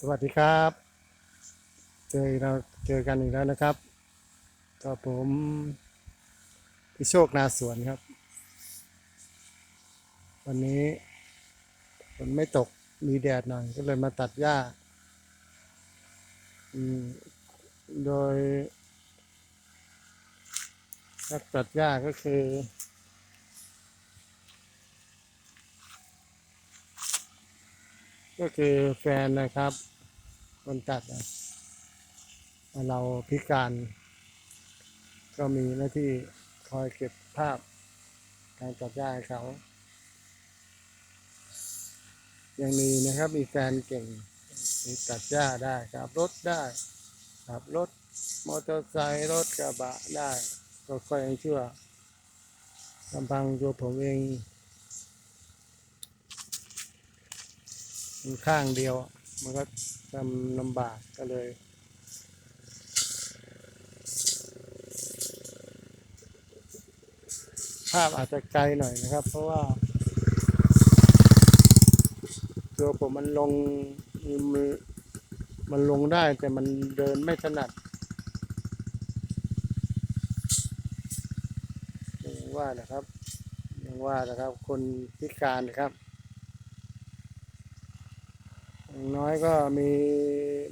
สวัสดีครับ เจอเราเจอกันอีกแล้วนะครับก็ผมพี่โชคนาสวนครับ วันนี้ฝนไม่ตกมีแดดหน่อยก็เลยมาตัดหญ้าโดยนักตัดหญ้าก็คือ ก็คือแฟนนะครับ คนตัดเราพิการ ก็มีหน้าที่คอยเก็บภาพการตัดหญ้าเขา ยังมีนะครับมีแฟนเก่งมีตัดหญ้าได้ขับรถได้ขับรถมอเตอร์ไซค์รถกระบะได้ ก็ค่อยยังเชื่อลำพังตัวผมเอง มันข้างเดียว มันก็ทำลำบากก็เลย ภาพอาจจะไกลหน่อยนะครับ เพราะว่า ตัวผมมันลงมือมันลงได้แต่มันเดินไม่ถนัดว่านะครับยังว่านะครับ คนพิการนะครับ อย่างน้อยก็มี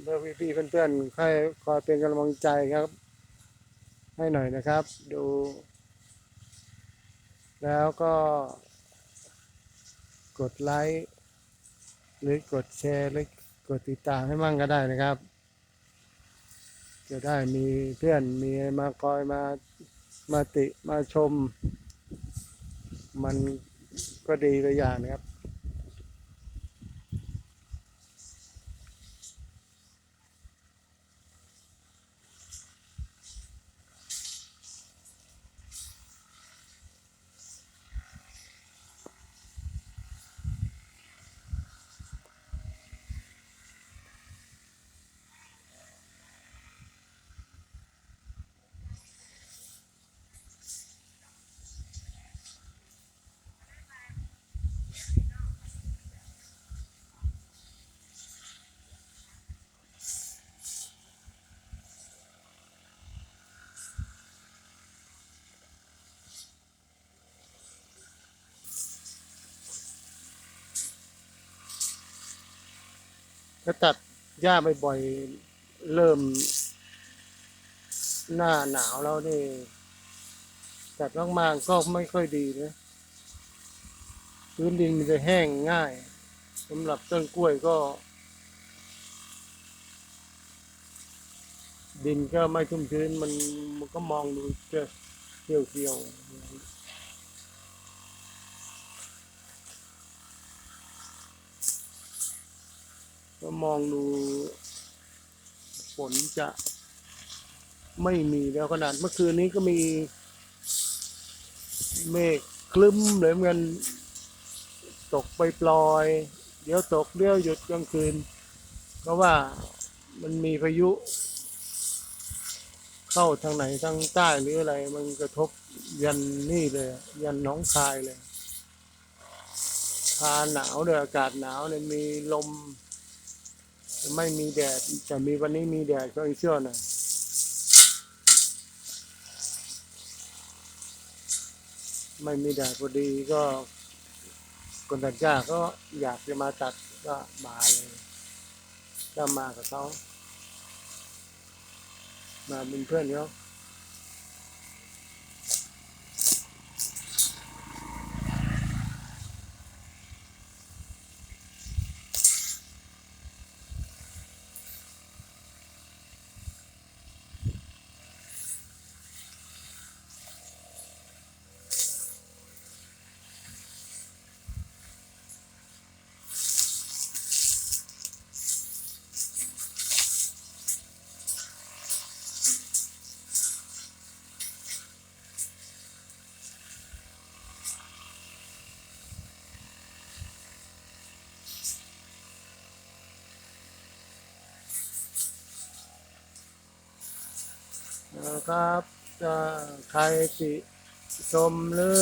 เพื่อนพี่ๆเพื่อนๆคอยคอยเป็นกำลังใจครับ ให้หน่อยนะครับ ดู แล้วก็ กดไลค์หรือกดแชร์หรือกดติดตามให้มั่งก็ได้นะครับ จะได้มีเพื่อนมีมาคอยมามาติมาชม มันก็ดีตัวอย่างนะครับ ถ้าตัดหญ้าบ่อยๆเริ่ม หน้าหนาวแล้วนี่ตัดมากๆก็ไม่ค่อยดีนะพื้นดินมันจะแห้งง่ายสำหรับต้นกล้วยก็ ดินก็ไม่ชุ่มชื้นมันมันก็มองดูจะเขียวเขียวๆ ก็มองดูฝนจะไม่มีแล้วขนาดเมื่อคืนนี้ก็มีเมฆคลึ้มเลยเหมือนกันตกไปปลอย เดี๋ยวตกเดี๋ยวหยุดกลางคืน เพราะว่ามันมีพายุ เข้าทางไหนทางใต้หรืออะไร มันกระทบยันนี่เลย ยันน้องคายเลยพาหนาวเลยอากาศหนาวเลยมีลม ไม่มีแดดแต่มีวันนี้มีแดดก็ยังเชื่อหน่อยไม่มีแดดพอดีก็คนตัดหญ้าก็อยากจะมาตัดก็มาเลยก็มากับเขามาเป็นเพื่อนเขา นะครับใครติชมหรือ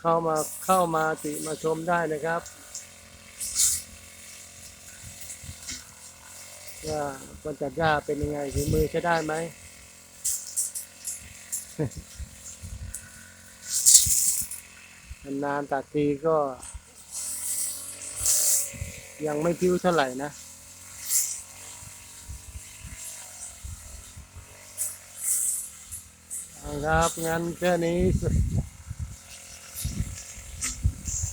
เข้ามาเข้ามาติมาชมได้นะครับว่าคนตัดหญ้าเป็นยังไงฝีมือใช้ได้ไหมนานตัดทีก็ ยังไม่พิ้วเท่าไหร่นะ เอา ครับงั้นแค่นี้ส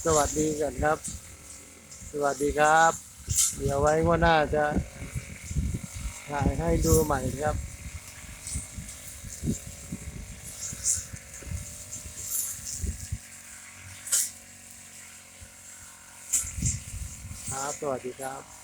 สวัสดีกันครับ สวัสดีครับ เดี๋ยวไว้ว่าหน้าจะถ่ายให้ดูใหม่ครับครับสวัสดีครับ